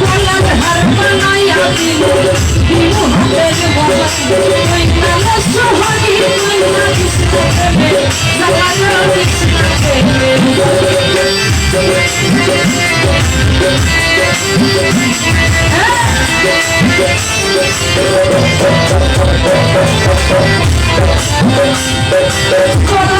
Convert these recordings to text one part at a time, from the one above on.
গলার হার বানাইয়া দিল দিল হাতের বলা ওই নালে সোহানি ওই না কৃষ্ণ প্রেমে জাগালো কৃষ্ণ প্রেমে গলার হার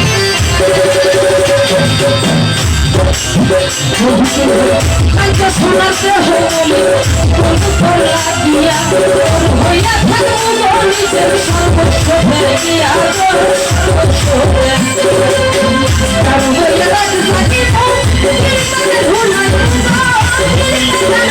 সোনাতে হোক তোর লাগিয়া হইয়া থাকব তোর নিজের সর্বস্ব ত্যাগিয়া সর্বস্ব হইয়া থাকব তোর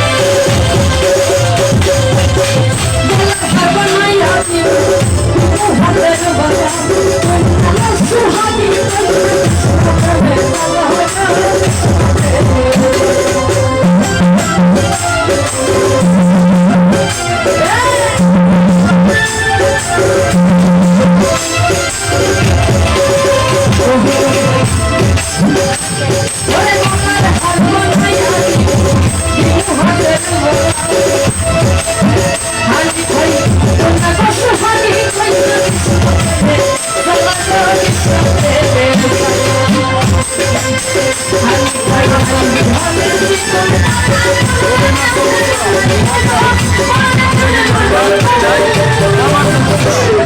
না হয় Thank you.